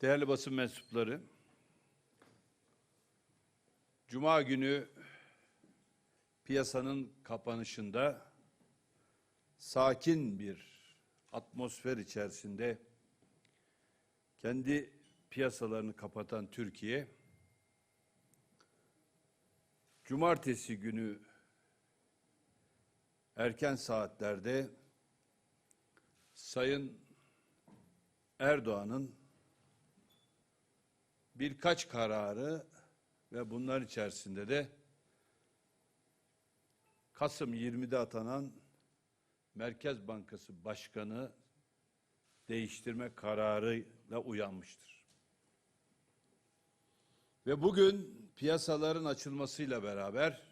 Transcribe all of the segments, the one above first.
Değerli basın mensupları, Cuma günü piyasanın kapanışında sakin bir atmosfer içerisinde kendi piyasalarını kapatan Türkiye, Cumartesi günü erken saatlerde Sayın Erdoğan'ın birkaç kararı ve bunlar içerisinde de Kasım 20'de atanan Merkez Bankası Başkanı değiştirme kararıyla uyanmıştır. Ve bugün piyasaların açılmasıyla beraber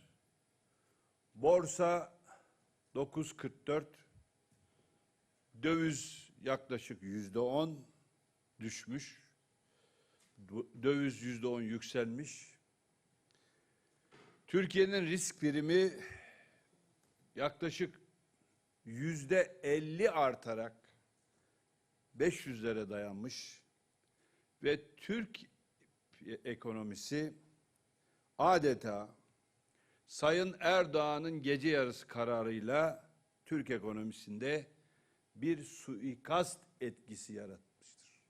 borsa 9.44 döviz yaklaşık yüzde on düşmüş. Döviz yüzde on yükselmiş. Türkiye'nin risk primi yaklaşık yüzde elli artarak 500'lere dayanmış ve Türk ekonomisi adeta Sayın Erdoğan'ın gece yarısı kararıyla Türk ekonomisinde bir suikast etkisi yaratmıştır.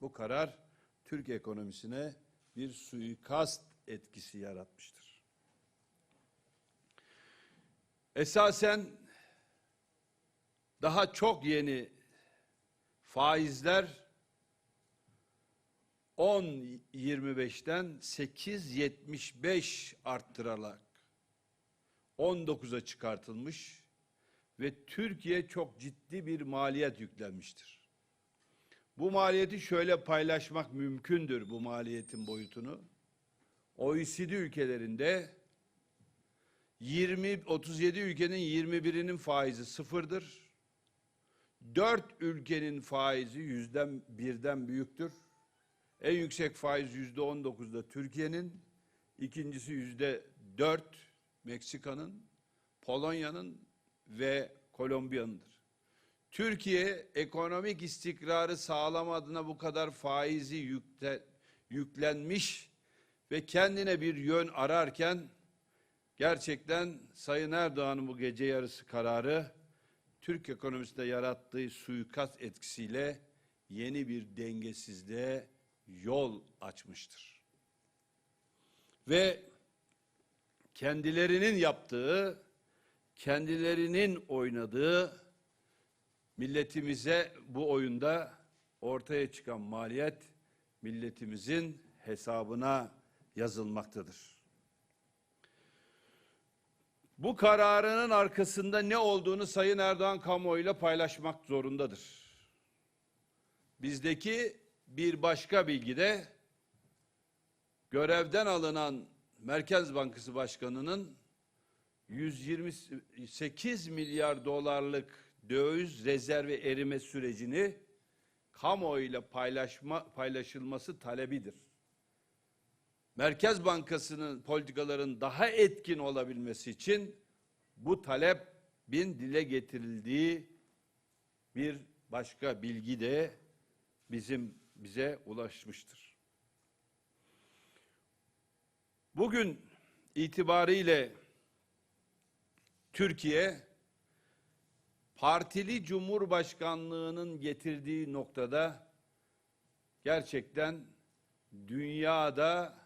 Bu karar Türk ekonomisine bir suikast etkisi yaratmıştır. Esasen daha çok yeni faizler 10.25'ten 8.75 arttırarak 19'a çıkartılmış ve Türkiye çok ciddi bir maliyet yüklenmiştir. Bu maliyeti şöyle paylaşmak mümkündür bu maliyetin boyutunu. OECD ülkelerinde 20 37 ülkenin 21'inin faizi sıfırdır. 4 ülkenin faizi yüzden birden büyüktür. En yüksek faiz yüzde 19'da Türkiye'nin, ikincisi yüzde 4 Meksika'nın, Polonya'nın ve Kolombiya'nındır. Türkiye ekonomik istikrarı sağlama adına bu kadar faizi yükle, yüklenmiş ve kendine bir yön ararken gerçekten Sayın Erdoğan'ın bu gece yarısı kararı Türk ekonomisinde yarattığı suikast etkisiyle yeni bir dengesizliğe yol açmıştır. Ve kendilerinin yaptığı, kendilerinin oynadığı milletimize bu oyunda ortaya çıkan maliyet milletimizin hesabına yazılmaktadır. Bu kararının arkasında ne olduğunu Sayın Erdoğan kamuoyuyla paylaşmak zorundadır. Bizdeki bir başka bilgi de görevden alınan Merkez Bankası Başkanı'nın 128 milyar dolarlık döviz rezervi erime sürecini kamuoyuyla paylaşma, paylaşılması talebidir. Merkez Bankası'nın politikaların daha etkin olabilmesi için bu talebin dile getirildiği bir başka bilgi de bizim bize ulaşmıştır. Bugün itibariyle Türkiye partili cumhurbaşkanlığının getirdiği noktada gerçekten dünyada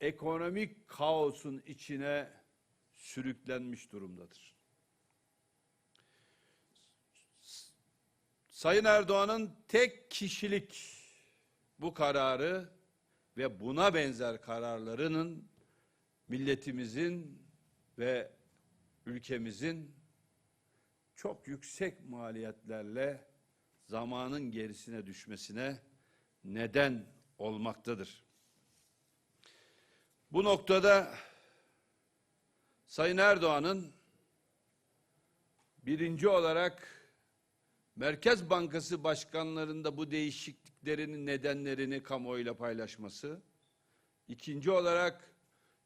ekonomik kaosun içine sürüklenmiş durumdadır. Sayın Erdoğan'ın tek kişilik bu kararı ve buna benzer kararlarının milletimizin ve ülkemizin çok yüksek maliyetlerle zamanın gerisine düşmesine neden olmaktadır. Bu noktada Sayın Erdoğan'ın birinci olarak Merkez Bankası başkanlarında bu değişikliklerin nedenlerini kamuoyuyla paylaşması, ikinci olarak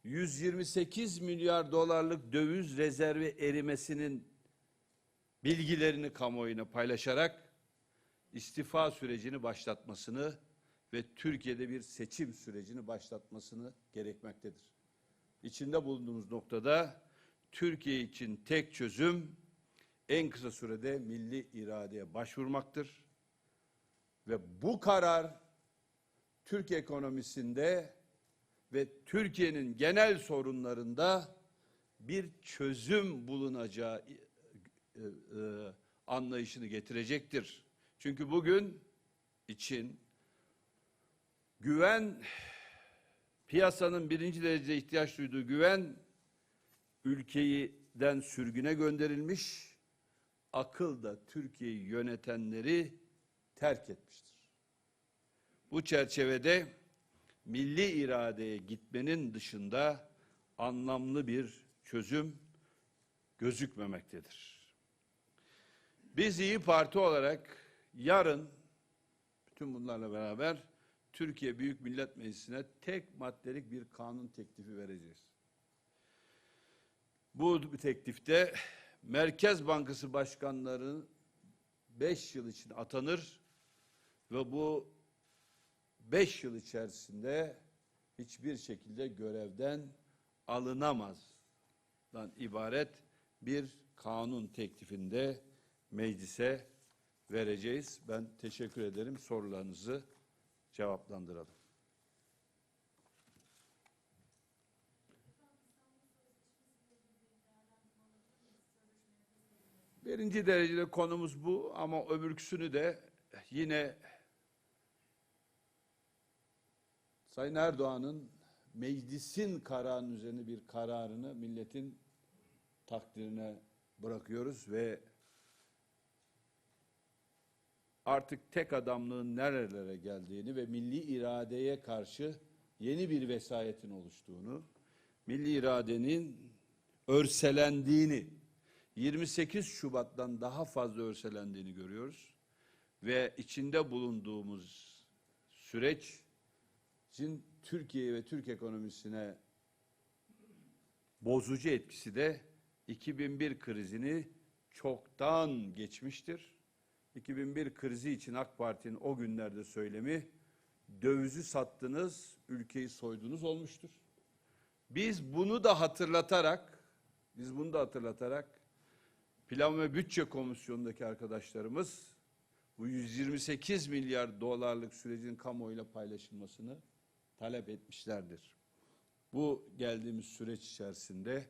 128 milyar dolarlık döviz rezervi erimesinin bilgilerini kamuoyuna paylaşarak istifa sürecini başlatmasını ve Türkiye'de bir seçim sürecini başlatmasını gerekmektedir. İçinde bulunduğumuz noktada Türkiye için tek çözüm en kısa sürede milli iradeye başvurmaktır. Ve bu karar Türk ekonomisinde ve Türkiye'nin genel sorunlarında bir çözüm bulunacağı e, e, anlayışını getirecektir. Çünkü bugün için güven piyasanın birinci derecede ihtiyaç duyduğu güven ülkeden sürgüne gönderilmiş, akıl da Türkiye'yi yönetenleri terk etmiştir. Bu çerçevede milli iradeye gitmenin dışında anlamlı bir çözüm gözükmemektedir. Biz İyi Parti olarak yarın bütün bunlarla beraber Türkiye Büyük Millet Meclisi'ne tek maddelik bir kanun teklifi vereceğiz. Bu teklifte Merkez Bankası başkanları 5 yıl için atanır ve bu 5 yıl içerisinde hiçbir şekilde görevden alınamazdan ibaret bir kanun teklifinde meclise vereceğiz. Ben teşekkür ederim. Sorularınızı cevaplandıralım. Birinci derecede konumuz bu ama öbürküsünü de yine Sayın Erdoğan'ın meclisin kararının üzerine bir kararını milletin takdirine bırakıyoruz ve artık tek adamlığın nerelere geldiğini ve milli iradeye karşı yeni bir vesayetin oluştuğunu, milli iradenin örselendiğini, 28 Şubat'tan daha fazla örselendiğini görüyoruz. Ve içinde bulunduğumuz süreç için Türkiye ve Türk ekonomisine bozucu etkisi de 2001 krizini çoktan geçmiştir. 2001 krizi için AK Parti'nin o günlerde söylemi dövizi sattınız, ülkeyi soydunuz olmuştur. Biz bunu da hatırlatarak, biz bunu da hatırlatarak Plan ve Bütçe Komisyonu'ndaki arkadaşlarımız bu 128 milyar dolarlık sürecin kamuoyuyla paylaşılmasını talep etmişlerdir. Bu geldiğimiz süreç içerisinde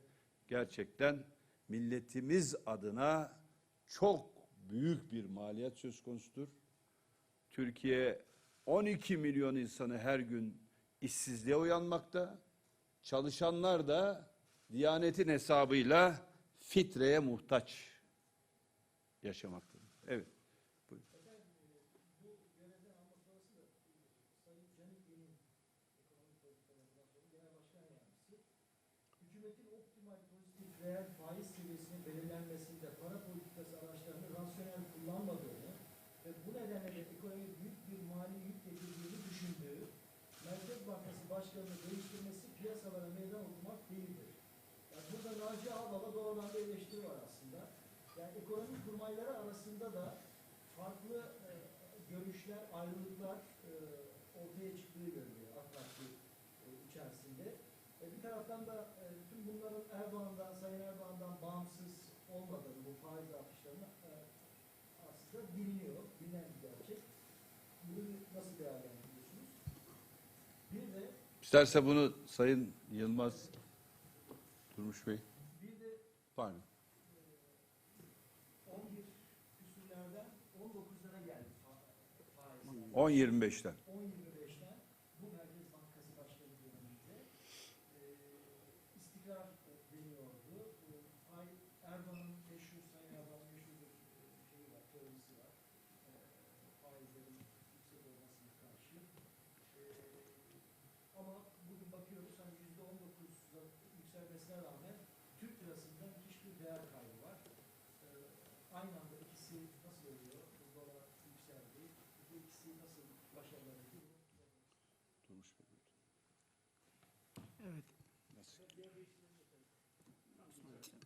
gerçekten milletimiz adına çok büyük bir maliyet söz konusudur. Türkiye 12 milyon insanı her gün işsizliğe uyanmakta. Çalışanlar da Diyanetin hesabıyla fitreye muhtaç yaşamaktadır. Evet. Faiz seviyesinin belirlenmesinde para politikası araçlarını rasyonel kullanmadığını ve bu nedenle de ekonomiye büyük bir mali yük getirdiğini düşündüğü, Merkez Bankası Başkanı'nı değiştirmesi piyasalara meydan okumak değildir. Yani burada Naci Ağbal'a doğrudan bir eleştiri var aslında. Yani ekonomi kurmayları arasında da farklı e, görüşler, ayrılıklar e, ortaya çıktığı görülüyor AK Parti e, içerisinde. E, bir taraftan da e, tüm bunların Erdoğan'dan, Sayın Erdoğan'dan bağımsız olmadığını, bu faiz artışlarının e, aslında biliniyor, bilinen bir gerçek. Bunu nasıl değerlendiriyorsunuz? Bir de İsterse bunu Sayın Yılmaz Durmuş Bey. bir de Pardon. 11 küsürlerden 19'lara geldi fa- faiz. 10-25'ten. 10.25'ten bu Merkez Bankası Başkanı döneminde e, istikrar deniyordu. E, Ay, Erdoğan'ın meşhur, Sayın Erdoğan'ın meşhur bir e, şeyi var, teorisi var. E, faizlerin yüksek olmasına karşı. E, ama bugün bakıyoruz hani %19'la yükselmesine rağmen Türk lirasında müthiş bir değer kaybı var. E, aynı anda ikisi nasıl oluyor? Bu dolar yükseldi. Bu ikisi nasıl başarılı oldu? Durmuş Bey. Evet.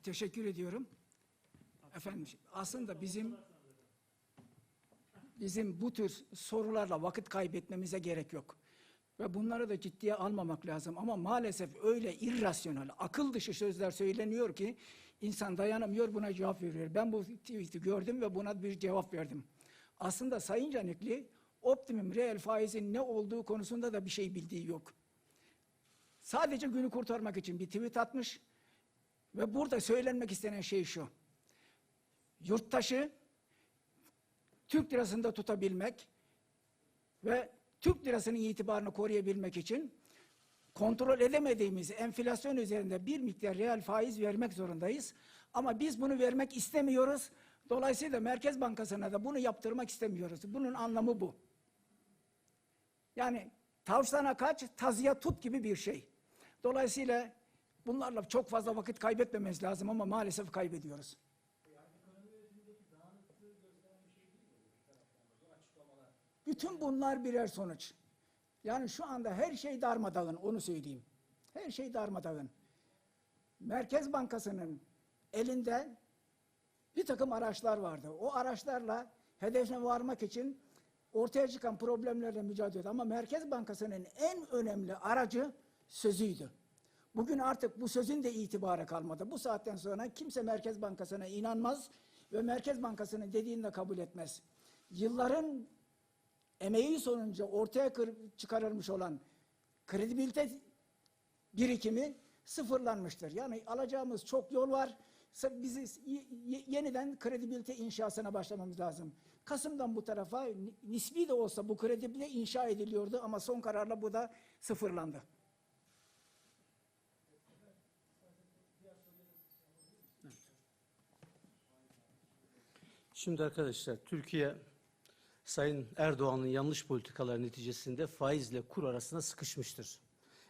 Teşekkür ediyorum. Efendim aslında bizim bizim bu tür sorularla vakit kaybetmemize gerek yok. Ve bunları da ciddiye almamak lazım. Ama maalesef öyle irrasyonel, akıl dışı sözler söyleniyor ki insan dayanamıyor buna cevap veriyor. Ben bu tweet'i gördüm ve buna bir cevap verdim. Aslında Sayın Canikli optimum reel faizin ne olduğu konusunda da bir şey bildiği yok. Sadece günü kurtarmak için bir tweet atmış ve burada söylenmek istenen şey şu. Yurttaşı Türk lirasında tutabilmek ve Türk lirasının itibarını koruyabilmek için kontrol edemediğimiz enflasyon üzerinde bir miktar reel faiz vermek zorundayız. Ama biz bunu vermek istemiyoruz. Dolayısıyla Merkez Bankası'na da bunu yaptırmak istemiyoruz. Bunun anlamı bu. Yani tavşana kaç, tazıya tut gibi bir şey. Dolayısıyla bunlarla çok fazla vakit kaybetmememiz lazım ama maalesef kaybediyoruz. Bütün bunlar birer sonuç. Yani şu anda her şey darmadağın, onu söyleyeyim. Her şey darmadağın. Merkez Bankası'nın elinde bir takım araçlar vardı. O araçlarla hedefine varmak için ortaya çıkan problemlerle mücadele ediyordu. Ama Merkez Bankası'nın en önemli aracı sözüydü. Bugün artık bu sözün de itibarı kalmadı. Bu saatten sonra kimse Merkez Bankası'na inanmaz ve Merkez Bankası'nın dediğini de kabul etmez. Yılların emeği sonucu ortaya çıkarılmış olan kredibilite birikimi sıfırlanmıştır. Yani alacağımız çok yol var. Bizi yeniden kredibilite inşasına başlamamız lazım. Kasım'dan bu tarafa ni- nispi de olsa bu kredibilite inşa ediliyordu ama son kararla bu da sıfırlandı. Şimdi arkadaşlar Türkiye Sayın Erdoğan'ın yanlış politikalar neticesinde faizle kur arasında sıkışmıştır.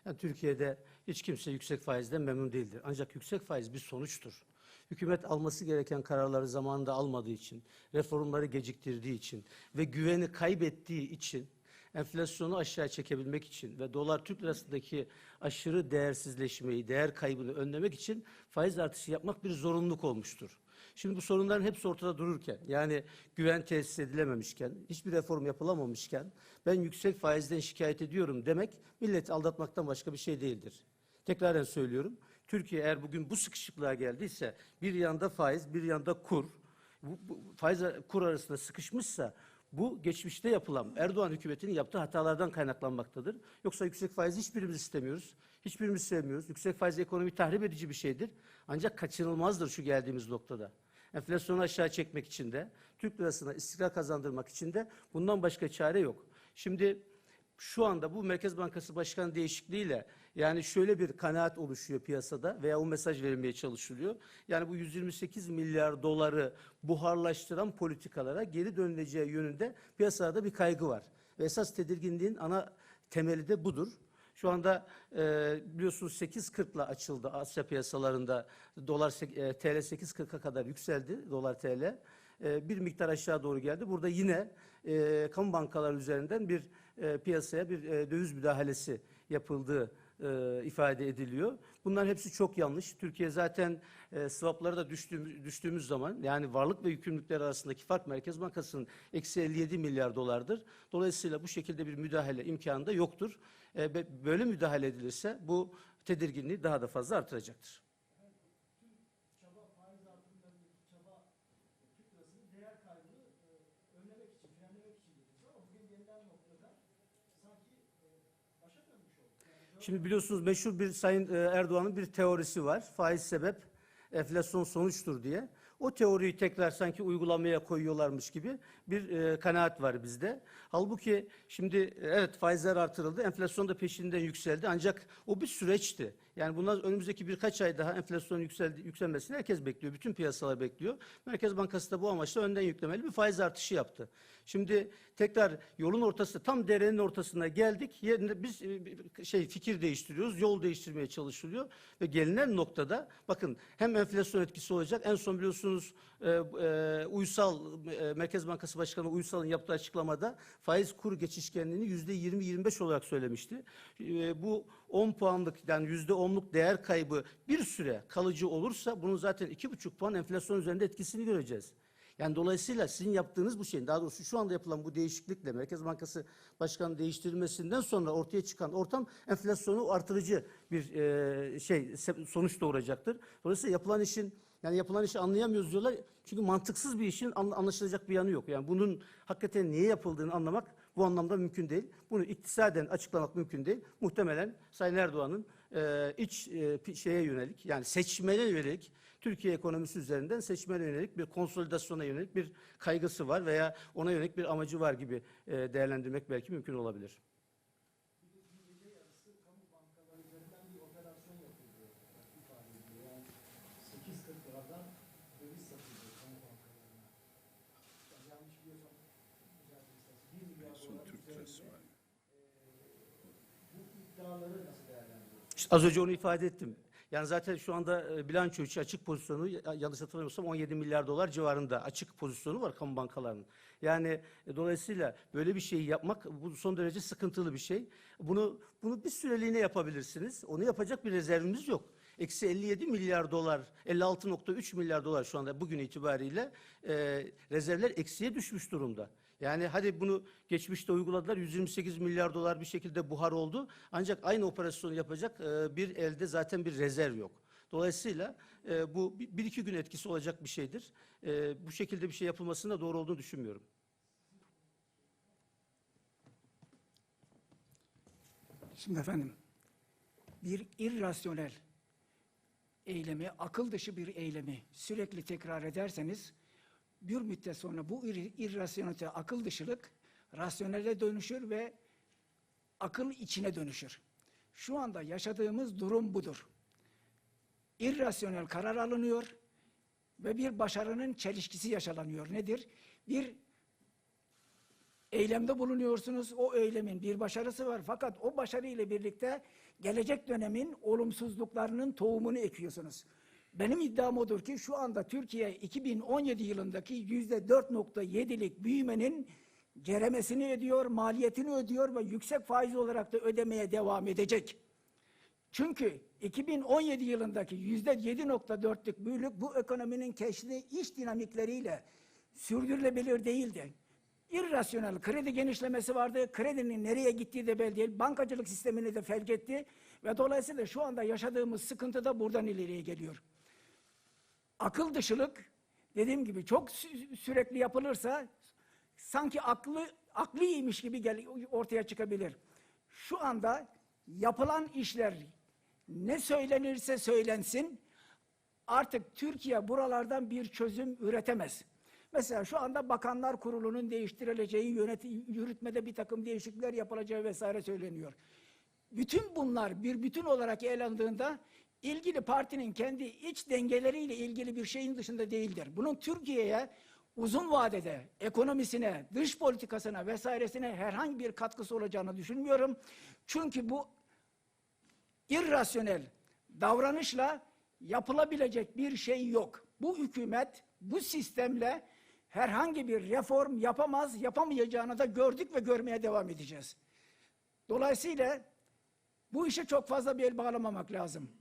Yani Türkiye'de hiç kimse yüksek faizden memnun değildir. Ancak yüksek faiz bir sonuçtur. Hükümet alması gereken kararları zamanında almadığı için, reformları geciktirdiği için ve güveni kaybettiği için enflasyonu aşağı çekebilmek için ve dolar Türk lirasındaki aşırı değersizleşmeyi, değer kaybını önlemek için faiz artışı yapmak bir zorunluluk olmuştur. Şimdi bu sorunların hepsi ortada dururken, yani güven tesis edilememişken, hiçbir reform yapılamamışken, ben yüksek faizden şikayet ediyorum demek, milleti aldatmaktan başka bir şey değildir. Tekraren söylüyorum, Türkiye eğer bugün bu sıkışıklığa geldiyse, bir yanda faiz, bir yanda kur, bu, bu faiz kur arasında sıkışmışsa, bu geçmişte yapılan Erdoğan hükümetinin yaptığı hatalardan kaynaklanmaktadır. Yoksa yüksek faiz hiçbirimiz istemiyoruz. Hiçbirimiz sevmiyoruz. Yüksek faiz ekonomi tahrip edici bir şeydir. Ancak kaçınılmazdır şu geldiğimiz noktada. Enflasyonu aşağı çekmek için de, Türk lirasına istikrar kazandırmak için de bundan başka çare yok. Şimdi şu anda bu Merkez Bankası Başkanı değişikliğiyle yani şöyle bir kanaat oluşuyor piyasada veya o mesaj verilmeye çalışılıyor. Yani bu 128 milyar doları buharlaştıran politikalara geri dönüleceği yönünde piyasada bir kaygı var. Ve esas tedirginliğin ana temeli de budur. Şu anda e, biliyorsunuz 8.40 ile açıldı Asya piyasalarında. Dolar e, TL 8.40'a kadar yükseldi dolar TL. E, bir miktar aşağı doğru geldi. Burada yine e, kamu bankaları üzerinden bir e, piyasaya bir e, döviz müdahalesi yapıldığı e, ifade ediliyor. Bunların hepsi çok yanlış. Türkiye zaten e, swaplara da düştüğümüz, düştüğümüz zaman yani varlık ve yükümlülükler arasındaki fark Merkez Bankası'nın eksi 57 milyar dolardır. Dolayısıyla bu şekilde bir müdahale imkanı da yoktur. E, böyle müdahale edilirse bu tedirginliği daha da fazla artıracaktır. Şimdi biliyorsunuz meşhur bir Sayın e, Erdoğan'ın bir teorisi var. Faiz sebep, enflasyon sonuçtur diye. O teoriyi tekrar sanki uygulamaya koyuyorlarmış gibi bir e, kanaat var bizde. Halbuki şimdi e, evet faizler artırıldı, enflasyon da peşinden yükseldi ancak o bir süreçti. Yani bundan önümüzdeki birkaç ay daha enflasyonun yükseldi, yükselmesini herkes bekliyor. Bütün piyasalar bekliyor. Merkez Bankası da bu amaçla önden yüklemeli bir faiz artışı yaptı. Şimdi tekrar yolun ortası tam derenin ortasına geldik. Yerinde biz e, şey fikir değiştiriyoruz. Yol değiştirmeye çalışılıyor ve gelinen noktada bakın hem enflasyon etkisi olacak. En son biliyorsunuz e, e, Uysal e, Merkez Bankası Başkanı Uysal'ın yaptığı açıklamada faiz kur geçişkenliğini %20-25 olarak söylemişti. E, bu 10 puanlık yani %10 ohmluk değer kaybı bir süre kalıcı olursa bunun zaten iki buçuk puan enflasyon üzerinde etkisini göreceğiz. Yani dolayısıyla sizin yaptığınız bu şeyin daha doğrusu şu anda yapılan bu değişiklikle Merkez Bankası Başkanı değiştirilmesinden sonra ortaya çıkan ortam enflasyonu artırıcı bir e, şey sonuç doğuracaktır. Dolayısıyla yapılan işin yani yapılan işi anlayamıyoruz diyorlar. Çünkü mantıksız bir işin anlaşılacak bir yanı yok. Yani bunun hakikaten niye yapıldığını anlamak bu anlamda mümkün değil. Bunu iktisaden açıklamak mümkün değil. Muhtemelen Sayın Erdoğan'ın e, iç e, şeye yönelik yani seçmene yönelik Türkiye ekonomisi üzerinden seçmene yönelik bir konsolidasyona yönelik bir kaygısı var veya ona yönelik bir amacı var gibi e, değerlendirmek belki mümkün olabilir. gece yarısı kamu bankaları üzerinden bir operasyon yapıldı. ifade ediyor. Yani 8.40 liradan döviz satıldı kamu bankalarına. Yani yanlış biliyorsam düzeltin isterseniz. 1 milyar Son dolar Türk lirası var. bu iddiaları nasıl? Az önce onu ifade ettim. Yani zaten şu anda e, bilanço içi açık pozisyonu ya- yanlış hatırlamıyorsam 17 milyar dolar civarında açık pozisyonu var kamu bankalarının. Yani e, dolayısıyla böyle bir şeyi yapmak bu son derece sıkıntılı bir şey. Bunu bunu bir süreliğine yapabilirsiniz. Onu yapacak bir rezervimiz yok. Eksi 57 milyar dolar, 56.3 milyar dolar şu anda bugün itibariyle e, rezervler eksiye düşmüş durumda. Yani hadi bunu geçmişte uyguladılar 128 milyar dolar bir şekilde buhar oldu. Ancak aynı operasyonu yapacak e, bir elde zaten bir rezerv yok. Dolayısıyla e, bu bir, iki gün etkisi olacak bir şeydir. E, bu şekilde bir şey yapılmasının da doğru olduğunu düşünmüyorum. Şimdi efendim bir irrasyonel eylemi, akıl dışı bir eylemi sürekli tekrar ederseniz bir müddet sonra bu ir irrasyonelite, akıl dışılık rasyonele dönüşür ve akıl içine dönüşür. Şu anda yaşadığımız durum budur. İrrasyonel karar alınıyor ve bir başarının çelişkisi yaşanıyor. Nedir? Bir eylemde bulunuyorsunuz. O eylemin bir başarısı var. Fakat o başarı ile birlikte gelecek dönemin olumsuzluklarının tohumunu ekiyorsunuz. Benim iddiam odur ki şu anda Türkiye 2017 yılındaki yüzde 4.7'lik büyümenin ceremesini ödüyor, maliyetini ödüyor ve yüksek faiz olarak da ödemeye devam edecek. Çünkü 2017 yılındaki yüzde 7.4'lük büyülük bu ekonominin keşfi iş dinamikleriyle sürdürülebilir değildi. İrrasyonel kredi genişlemesi vardı. Kredinin nereye gittiği de belli değil. Bankacılık sistemini de felç etti. Ve dolayısıyla şu anda yaşadığımız sıkıntı da buradan ileriye geliyor. Akıl dışılık dediğim gibi çok sü- sürekli yapılırsa sanki aklı aklıymış gibi gel, ortaya çıkabilir. Şu anda yapılan işler ne söylenirse söylensin artık Türkiye buralardan bir çözüm üretemez. Mesela şu anda Bakanlar Kurulu'nun değiştirileceği, yöneti, yürütmede bir takım değişiklikler yapılacağı vesaire söyleniyor. Bütün bunlar bir bütün olarak ele alındığında ilgili partinin kendi iç dengeleriyle ilgili bir şeyin dışında değildir. Bunun Türkiye'ye uzun vadede ekonomisine, dış politikasına vesairesine herhangi bir katkısı olacağını düşünmüyorum. Çünkü bu irrasyonel davranışla yapılabilecek bir şey yok. Bu hükümet bu sistemle herhangi bir reform yapamaz, yapamayacağını da gördük ve görmeye devam edeceğiz. Dolayısıyla bu işe çok fazla bir el bağlamamak lazım.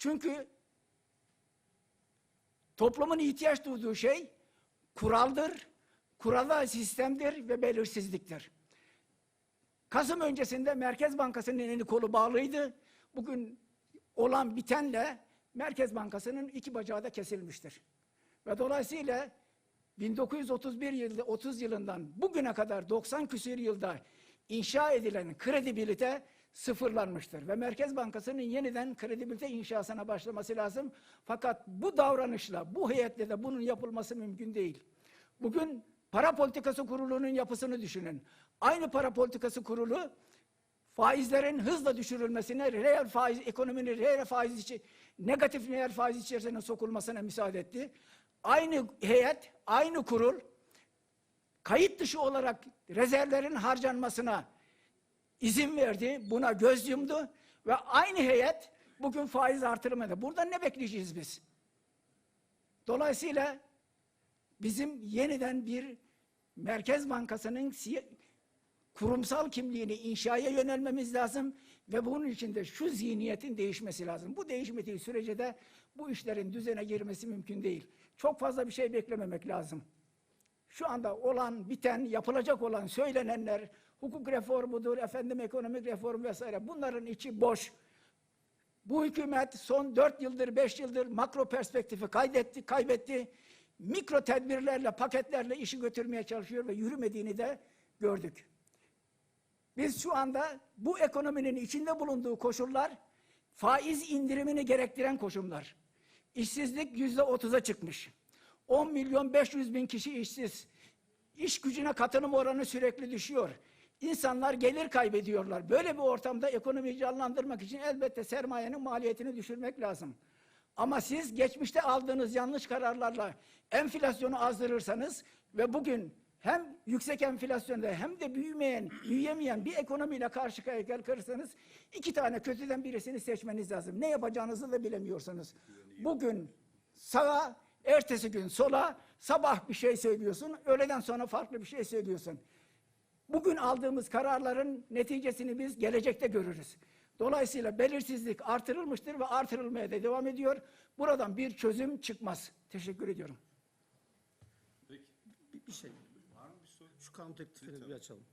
Çünkü toplumun ihtiyaç duyduğu şey kuraldır, kurala sistemdir ve belirsizliktir. Kasım öncesinde Merkez Bankası'nın elini kolu bağlıydı. Bugün olan bitenle Merkez Bankası'nın iki bacağı da kesilmiştir. Ve dolayısıyla 1931 yılda 30 yılından bugüne kadar 90 küsur yılda inşa edilen kredibilite sıfırlanmıştır. Ve Merkez Bankası'nın yeniden kredibilite inşasına başlaması lazım. Fakat bu davranışla, bu heyetle de bunun yapılması mümkün değil. Bugün para politikası kurulunun yapısını düşünün. Aynı para politikası kurulu faizlerin hızla düşürülmesine, reel faiz, ekonominin reel faiz içi, negatif reel faiz içerisine sokulmasına müsaade etti. Aynı heyet, aynı kurul kayıt dışı olarak rezervlerin harcanmasına izin verdi, buna göz yumdu ve aynı heyet bugün faiz artırmadı. Buradan ne bekleyeceğiz biz? Dolayısıyla bizim yeniden bir Merkez Bankası'nın kurumsal kimliğini inşaya yönelmemiz lazım ve bunun için de şu zihniyetin değişmesi lazım. Bu değişmediği sürece de bu işlerin düzene girmesi mümkün değil. çok fazla bir şey beklememek lazım. Şu anda olan, biten, yapılacak olan, söylenenler, hukuk reformudur, efendim ekonomik reform vesaire bunların içi boş. Bu hükümet son 4 yıldır, 5 yıldır makro perspektifi kaydetti, kaybetti. Mikro tedbirlerle, paketlerle işi götürmeye çalışıyor ve yürümediğini de gördük. Biz şu anda bu ekonominin içinde bulunduğu koşullar faiz indirimini gerektiren koşullar. İşsizlik yüzde otuza çıkmış. 10 milyon 500 bin kişi işsiz. İş gücüne katılım oranı sürekli düşüyor. İnsanlar gelir kaybediyorlar. Böyle bir ortamda ekonomiyi canlandırmak için elbette sermayenin maliyetini düşürmek lazım. Ama siz geçmişte aldığınız yanlış kararlarla enflasyonu azdırırsanız ve bugün hem yüksek enflasyonda hem de büyümeyen, büyüyemeyen bir ekonomiyle karşı karşıya kalırsanız iki tane kötüden birisini seçmeniz lazım. Ne yapacağınızı da bilemiyorsunuz. Bugün sağa, ertesi gün sola, sabah bir şey söylüyorsun, öğleden sonra farklı bir şey söylüyorsun. Bugün aldığımız kararların neticesini biz gelecekte görürüz. Dolayısıyla belirsizlik artırılmıştır ve artırılmaya da devam ediyor. Buradan bir çözüm çıkmaz. Teşekkür ediyorum. Bir, bir şey. Şu kanun teklifini bir açalım.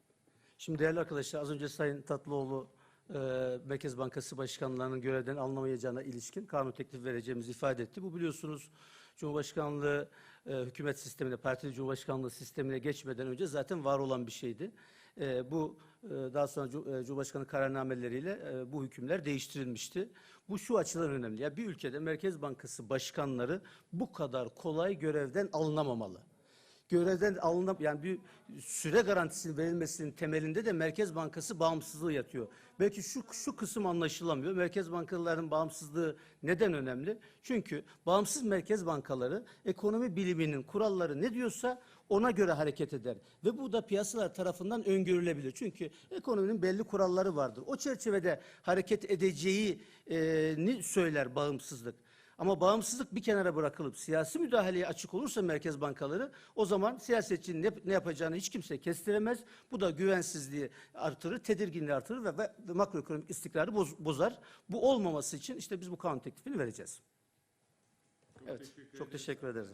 Şimdi değerli arkadaşlar az önce Sayın Tatlıoğlu e, Merkez Bankası Başkanlarının görevden alınamayacağına ilişkin kanun teklifi vereceğimizi ifade etti. Bu biliyorsunuz Cumhurbaşkanlığı e, hükümet sistemine, partili Cumhurbaşkanlığı sistemine geçmeden önce zaten var olan bir şeydi. E, bu e, daha sonra e, Cumhurbaşkanı kararnameleriyle e, bu hükümler değiştirilmişti. Bu şu açıdan önemli. Ya bir ülkede Merkez Bankası başkanları bu kadar kolay görevden alınamamalı görevden alınıp yani bir süre garantisinin verilmesinin temelinde de Merkez Bankası bağımsızlığı yatıyor. Belki şu şu kısım anlaşılamıyor. Merkez bankaların bağımsızlığı neden önemli? Çünkü bağımsız merkez bankaları ekonomi biliminin kuralları ne diyorsa ona göre hareket eder ve bu da piyasalar tarafından öngörülebilir. Çünkü ekonominin belli kuralları vardır. O çerçevede hareket edeceğini söyler bağımsızlık. Ama bağımsızlık bir kenara bırakılıp siyasi müdahaleye açık olursa merkez bankaları o zaman siyasetçinin ne, ne yapacağını hiç kimse kestiremez. Bu da güvensizliği artırır, tedirginliği artırır ve, ve, ve makroekonomik istikrarı boz- bozar. Bu olmaması için işte biz bu kanun teklifini vereceğiz. evet, çok teşekkür ederiz.